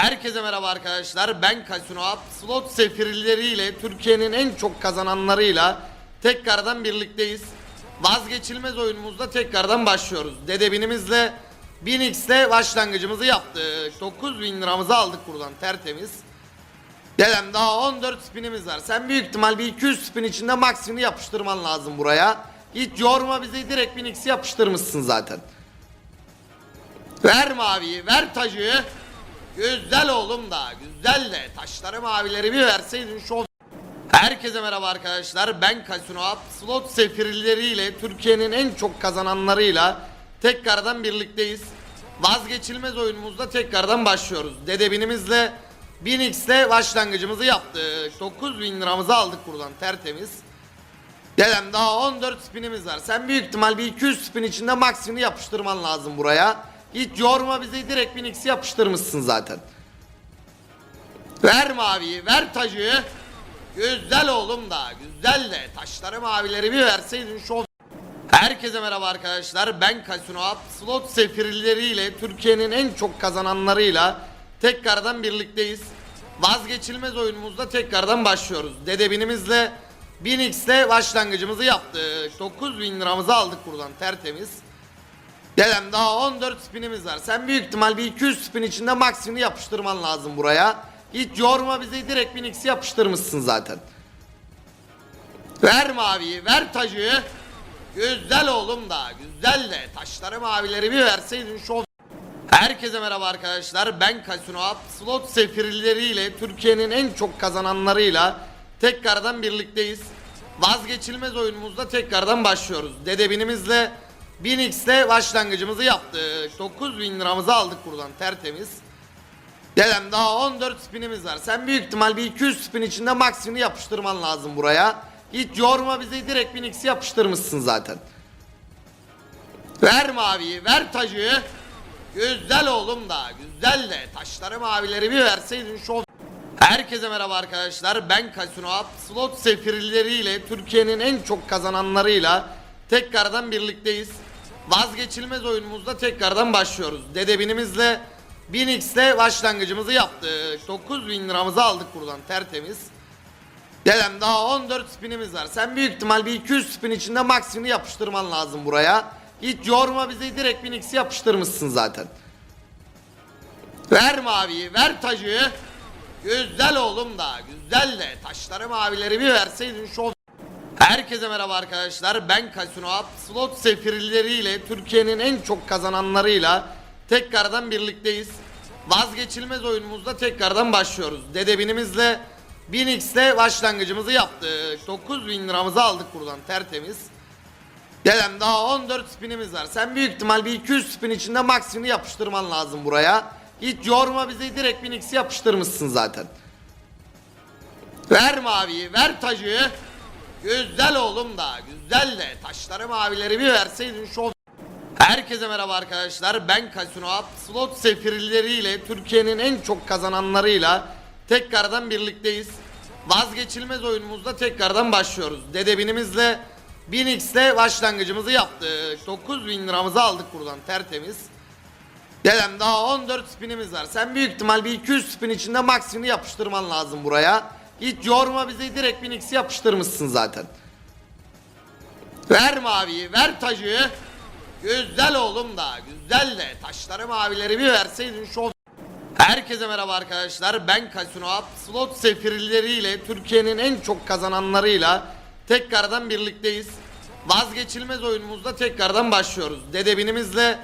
Herkese merhaba arkadaşlar. Ben Kasino. Slot sefirleriyle Türkiye'nin en çok kazananlarıyla tekrardan birlikteyiz. Vazgeçilmez oyunumuzda tekrardan başlıyoruz. Dedebinimizle 1000x'le başlangıcımızı yaptık. 9000 liramızı aldık buradan tertemiz. Dedem daha 14 spinimiz var. Sen büyük ihtimal bir 200 spin içinde maksimini yapıştırman lazım buraya. Hiç yorma bizi direkt 1000x'i yapıştırmışsın zaten. Ver maviyi, ver tacı. Güzel oğlum da, güzel de. Taşları mavileri bir verseydin şov. Herkese merhaba arkadaşlar. Ben Kasino. Slot sefirleriyle Türkiye'nin en çok kazananlarıyla tekrardan birlikteyiz. Vazgeçilmez oyunumuzda tekrardan başlıyoruz. Dedebinimizle 1000x'le başlangıcımızı yaptık. 9000 liramızı aldık buradan tertemiz. Dedem daha 14 spinimiz var. Sen büyük ihtimal bir 200 spin içinde maksimini yapıştırman lazım buraya. Hiç yorma bizi direkt 1000x'i yapıştırmışsın zaten. Ver maviyi, ver tacı. Güzel oğlum da, güzel de. Taşları mavileri bir verseydin şov. Herkese merhaba arkadaşlar. Ben Kasino Up. Slot sefirleriyle Türkiye'nin en çok kazananlarıyla tekrardan birlikteyiz. Vazgeçilmez oyunumuzda tekrardan başlıyoruz. Dedebinimizle 1000x'le başlangıcımızı yaptık. 9000 liramızı aldık buradan tertemiz. Dedem daha 14 spinimiz var. Sen büyük ihtimal bir 200 spin içinde maksimini yapıştırman lazım buraya. Hiç yorma bizi direkt 1000x'i yapıştırmışsın zaten. Ver maviyi, ver tacı. Güzel oğlum da, güzel de. Taşları mavileri bir verseydin şov. Herkese merhaba arkadaşlar. Ben Kasino Up. Slot sefirleriyle Türkiye'nin en çok kazananlarıyla tekrardan birlikteyiz. Vazgeçilmez oyunumuzda tekrardan başlıyoruz. Dedebinimizle 1000x'le başlangıcımızı yaptık. 9000 liramızı aldık buradan tertemiz. Dedem daha 14 spinimiz var. Sen büyük ihtimal bir 200 spin içinde maksimini yapıştırman lazım buraya. Hiç yorma bizi direkt 1000x'i yapıştırmışsın zaten. Ver maviyi, ver tacı. Güzel oğlum da, güzel de. Taşları mavileri bir verseydin şov. Herkese merhaba arkadaşlar. Ben Kasino Up. Slot sefirleriyle Türkiye'nin en çok kazananlarıyla tekrardan birlikteyiz. Vazgeçilmez oyunumuzda tekrardan başlıyoruz. Dedebinimizle 1000x'le başlangıcımızı yaptık. 9000 liramızı aldık buradan tertemiz. Dedem daha 14 spinimiz var. Sen büyük ihtimal bir 200 spin içinde maksimini yapıştırman lazım buraya. Hiç yorma bizi direkt 1000x'i yapıştırmışsın zaten. Ver maviyi, ver tacı. Güzel oğlum da, güzel de. Taşları mavileri bir verseydin şov. Herkese merhaba arkadaşlar. Ben Kasino Up. Slot sefirleriyle Türkiye'nin en çok kazananlarıyla tekrardan birlikteyiz. Vazgeçilmez oyunumuzda tekrardan başlıyoruz. Dedebinimizle 1000x'le başlangıcımızı yaptık. 9000 liramızı aldık buradan tertemiz. Dedem daha 14 spinimiz var. Sen büyük ihtimal bir 200 spin içinde maksimini yapıştırman lazım buraya. Hiç yorma bizi direkt 1000x'i yapıştırmışsın zaten. Ver maviyi, ver tacı. Güzel oğlum da, güzel de. Taşları mavileri bir verseydin şov. Herkese merhaba arkadaşlar. Ben Kasino Up. Slot sefirleriyle Türkiye'nin en çok kazananlarıyla tekrardan birlikteyiz. Vazgeçilmez oyunumuzda tekrardan başlıyoruz. Dedebinimizle 1000x'le başlangıcımızı yaptık. 9000 liramızı aldık buradan tertemiz. Dedem daha 14 spinimiz var. Sen büyük ihtimal bir 200 spin içinde maksimini yapıştırman lazım buraya. Hiç yorma bizi direkt 1000x'i yapıştırmışsın zaten. Ver maviyi, ver tacı. Güzel oğlum da, güzel de. Taşları mavileri bir verseydin şov. Herkese merhaba arkadaşlar. Ben Kasino Up. Slot sefirleriyle Türkiye'nin en çok kazananlarıyla tekrardan birlikteyiz. Vazgeçilmez oyunumuzda tekrardan başlıyoruz. Dedebinimizle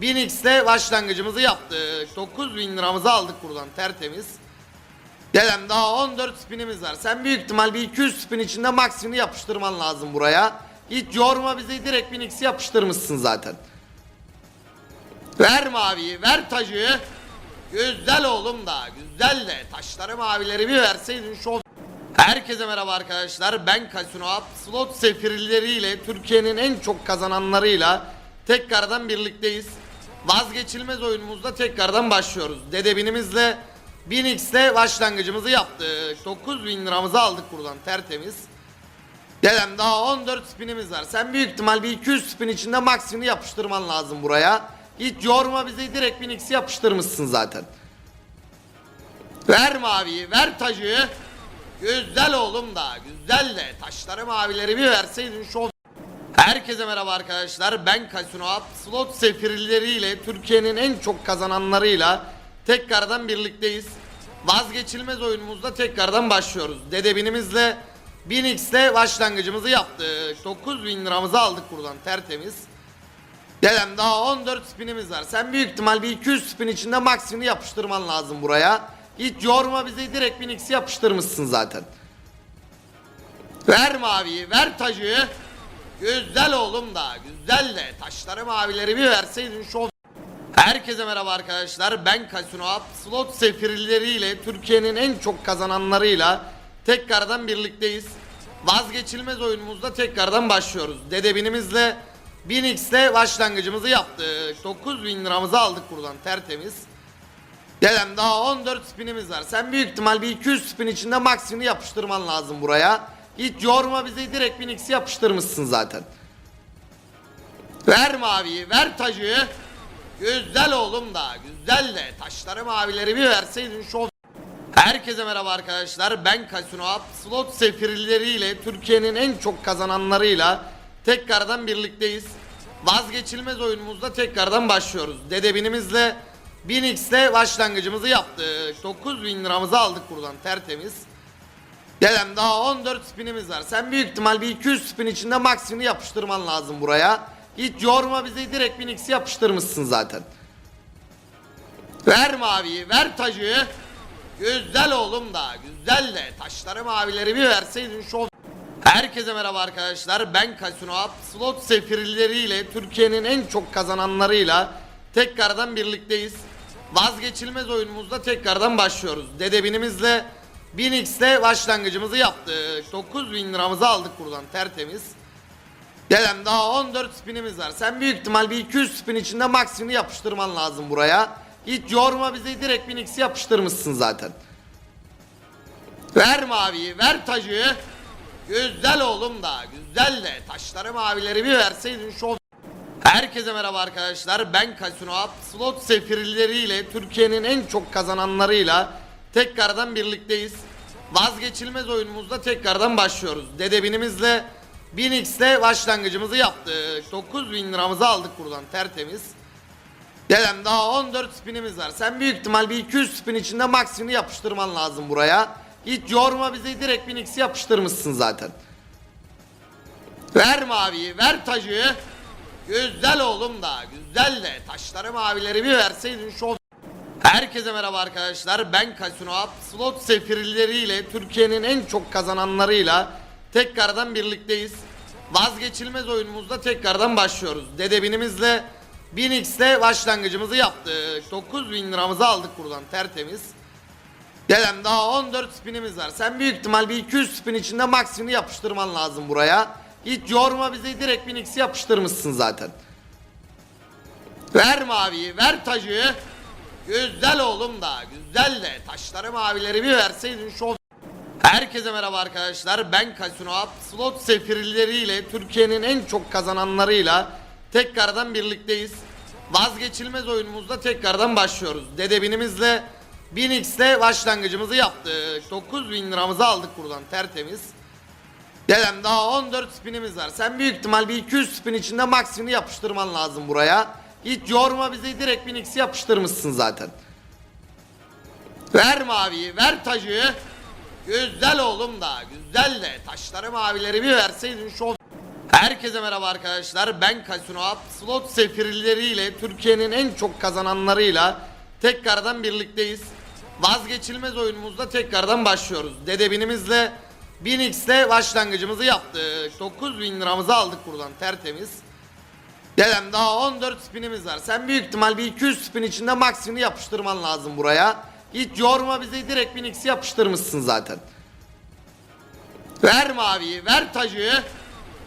1000x'le başlangıcımızı yaptık. 9000 liramızı aldık buradan tertemiz. Dedem daha 14 spinimiz var. Sen büyük ihtimal bir 200 spin içinde maksimini yapıştırman lazım buraya. Hiç yorma bizi direkt 1000x'i yapıştırmışsın zaten. Ver maviyi, ver tacı. Güzel oğlum da, güzel de. Taşları mavileri bir verseydin şov. Herkese merhaba arkadaşlar. Ben Kasino Up. Slot sefirleriyle Türkiye'nin en çok kazananlarıyla tekrardan birlikteyiz. Vazgeçilmez oyunumuzda tekrardan başlıyoruz. Dedebinimizle 1000x'le başlangıcımızı yaptık. 9000 liramızı aldık buradan tertemiz. Dedem daha 14 spinimiz var. Sen büyük ihtimal bir 200 spin içinde maksimini yapıştırman lazım buraya. Hiç yorma bizi direkt 1000x'i yapıştırmışsın zaten. Ver maviyi, ver tacı. Güzel oğlum da, güzel de taşları mavileri bir verseydin şov. Herkese merhaba arkadaşlar. Ben Kasino. Slot sefirleriyle Türkiye'nin en çok kazananlarıyla tekrardan birlikteyiz. Vazgeçilmez oyunumuzda tekrardan başlıyoruz. Dedebinimizle 1000x'le başlangıcımızı yaptık. 9000 liramızı aldık buradan tertemiz. Dedem daha 14 spinimiz var. Sen büyük ihtimal bir 200 spin içinde maksimini yapıştırman lazım buraya. Hiç yorma bizi direkt 1000x'i yapıştırmışsın zaten. Ver maviyi, ver tacı. Güzel oğlum da, güzel de taşları mavileri bir verseydin şov. Herkese merhaba arkadaşlar. Ben Kasino Up. Slot sefirleriyle Türkiye'nin en çok kazananlarıyla tekrardan birlikteyiz. Vazgeçilmez oyunumuzda tekrardan başlıyoruz. Dedebinimizle 1000x'le başlangıcımızı yaptık. 9000 liramızı aldık buradan tertemiz. Dedem daha 14 spinimiz var. Sen büyük ihtimal bir 200 spin içinde maksimini yapıştırman lazım buraya. Hiç yorma bizi direkt 1000x'i yapıştırmışsın zaten. Ver maviyi, ver tacı. Güzel oğlum da, güzel de taşları mavileri bir verseydin şov. Herkese merhaba arkadaşlar. Ben Kasino. Slot sefirleriyle Türkiye'nin en çok kazananlarıyla tekrardan birlikteyiz. Vazgeçilmez oyunumuzda tekrardan başlıyoruz. Dedebinimizle 1000x'le başlangıcımızı yaptık. 9000 liramızı aldık buradan tertemiz. Dedem daha 14 spinimiz var. Sen büyük ihtimal bir 200 spin içinde maksimini yapıştırman lazım buraya. Hiç yorma bizi direkt 1000x'i yapıştırmışsın zaten. Ver maviyi, ver tacı. Güzel oğlum da, güzel de taşları mavileri bir verseydin şov. Herkese merhaba arkadaşlar. Ben Kasino Up. Slot sefirleriyle Türkiye'nin en çok kazananlarıyla tekrardan birlikteyiz. Vazgeçilmez oyunumuzda tekrardan başlıyoruz. Dedebinimizle 1000x'le başlangıcımızı yaptık. 9000 liramızı aldık buradan tertemiz. Dedem daha 14 spinimiz var. Sen büyük ihtimal bir 200 spin içinde maksimini yapıştırman lazım buraya. Hiç yorma bizi direkt 1000x'i yapıştırmışsın zaten. Ver maviyi, ver tacı. Güzel oğlum da, güzel de taşları mavileri bir verseydin şov. Herkese merhaba arkadaşlar. Ben Kasino Up. Slot sefirleriyle Türkiye'nin en çok kazananlarıyla tekrardan birlikteyiz. Vazgeçilmez oyunumuzda tekrardan başlıyoruz. Dedebinimizle 1000x'le başlangıcımızı yaptık. 9000 liramızı aldık buradan tertemiz. Dedem daha 14 spinimiz var. Sen büyük ihtimal bir 200 spin içinde maksimini yapıştırman lazım buraya. Hiç yorma bizi direkt 1000x'i yapıştırmışsın zaten. Ver maviyi, ver tacı. Güzel oğlum da, güzel de taşları mavileri bir verseydin şov. Herkese merhaba arkadaşlar. Ben Kasino Up. Slot sefirleriyle Türkiye'nin en çok kazananlarıyla tekrardan birlikteyiz. Vazgeçilmez oyunumuzda tekrardan başlıyoruz. Dedebinimizle 1000x'le başlangıcımızı yaptık. 9000 liramızı aldık buradan tertemiz. Dedem daha 14 spinimiz var. Sen büyük ihtimal bir 200 spin içinde maksimini yapıştırman lazım buraya. Hiç yorma bizi direkt 1000x'i yapıştırmışsın zaten. Ver maviyi, ver tacı. Güzel oğlum da, güzel de taşları mavileri bir verseydin şov. Herkese merhaba arkadaşlar. Ben Kasino. Slot sefirleriyle Türkiye'nin en çok kazananlarıyla tekrardan birlikteyiz. Vazgeçilmez oyunumuzda tekrardan başlıyoruz. Dedebinimizle 1000x'le başlangıcımızı yaptık. 9000 liramızı aldık buradan tertemiz. Dedem daha 14 spinimiz var. Sen büyük ihtimal bir 200 spin içinde maksimini yapıştırman lazım buraya. Hiç yorma bizi direkt 1000x'i yapıştırmışsın zaten. Ver maviyi, ver tacı. Güzel oğlum da, güzel de taşları mavileri bir verseydin şov. Herkese merhaba arkadaşlar. Ben Kasino Up. Slot sefirleriyle Türkiye'nin en çok kazananlarıyla tekrardan birlikteyiz. Vazgeçilmez oyunumuzda tekrardan başlıyoruz. Dedebinimizle 1000x'le başlangıcımızı yaptık. 9000 liramızı aldık buradan tertemiz. Dedem daha 14 spinimiz var. Sen büyük ihtimal bir 200 spin içinde maksimini yapıştırman lazım buraya. Hiç yorma bizi direkt 1000x'i yapıştırmışsın zaten. Ver maviyi, ver tacı.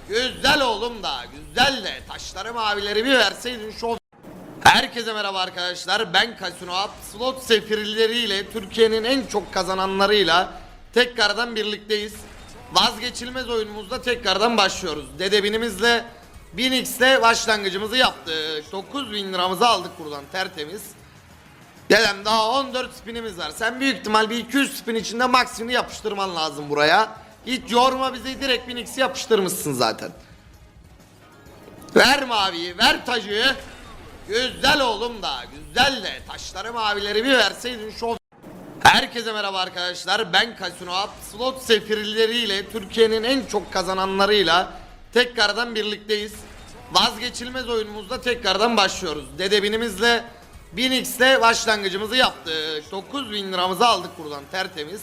Güzel oğlum da, güzel de taşları mavileri bir verseydin şov. Herkese merhaba arkadaşlar. Ben Kasino Up. Slot sefirleriyle Türkiye'nin en çok kazananlarıyla tekrardan birlikteyiz. Vazgeçilmez oyunumuzda tekrardan başlıyoruz. Dedebinimizle 1000x'le başlangıcımızı yaptık. 9000 liramızı aldık buradan tertemiz. Dedem daha 14 spinimiz var. Sen büyük ihtimal bir 200 spin içinde maksimini yapıştırman lazım buraya. Hiç yorma bizi direkt bir Nix'i yapıştırmışsın zaten. Ver maviyi, ver tacıyı. Güzel oğlum da, güzel de taşları mavileri bir verseydin şov. Herkese merhaba arkadaşlar. Ben Kasino Up. Slot sefirleriyle Türkiye'nin en çok kazananlarıyla tekrardan birlikteyiz. Vazgeçilmez oyunumuzda tekrardan başlıyoruz. Dedebinimizle 1000x'le başlangıcımızı yaptık. 9000 liramızı aldık buradan tertemiz.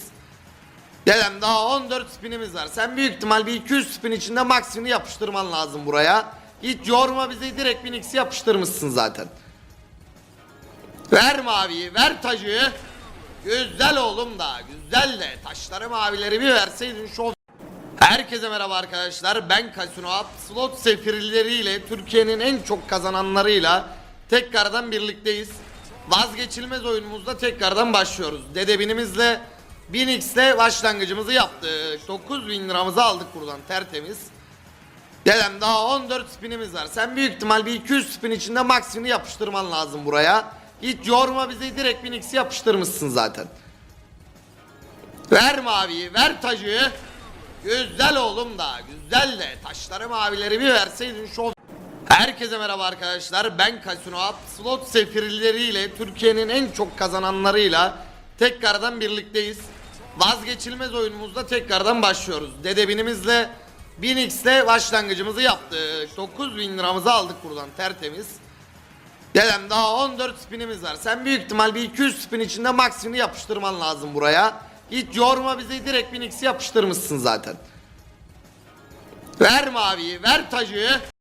Dedem daha 14 spinimiz var. Sen büyük ihtimal bir 200 spin içinde maksimini yapıştırman lazım buraya. Hiç yorma bizi direkt 1000x'i yapıştırmışsın zaten. Ver maviyi, ver tacıyı. Güzel oğlum da, güzel de taşları mavileri bir verseydin şov. Herkese merhaba arkadaşlar. Ben Kasino. Slot sefirleriyle Türkiye'nin en çok kazananlarıyla tekrardan birlikteyiz. Vazgeçilmez oyunumuzda tekrardan başlıyoruz. Dedebinimizle 1000x'le başlangıcımızı yaptık. 9000 liramızı aldık buradan tertemiz. Dedem daha 14 spinimiz var. Sen büyük ihtimal bir 200 spin içinde maksimini yapıştırman lazım buraya. Hiç yorma bizi direkt 1000x'i yapıştırmışsın zaten. Ver maviyi, ver tacıyı. Güzel oğlum da, güzel de taşları mavileri bir verseydin şov. Herkese merhaba arkadaşlar. Ben Kasino. Slot sefirleriyle Türkiye'nin en çok kazananlarıyla tekrardan birlikteyiz. Vazgeçilmez oyunumuzda tekrardan başlıyoruz. Dedebinimizle 1000x'le başlangıcımızı yaptık. 9000 liramızı aldık buradan tertemiz. Dedem daha 14 spinimiz var. Sen büyük ihtimal bir 200 spin içinde maksimini yapıştırman lazım buraya. Hiç yorma bizi direkt 1000x'i yapıştırmışsın zaten. Ver maviyi, ver tacıyı.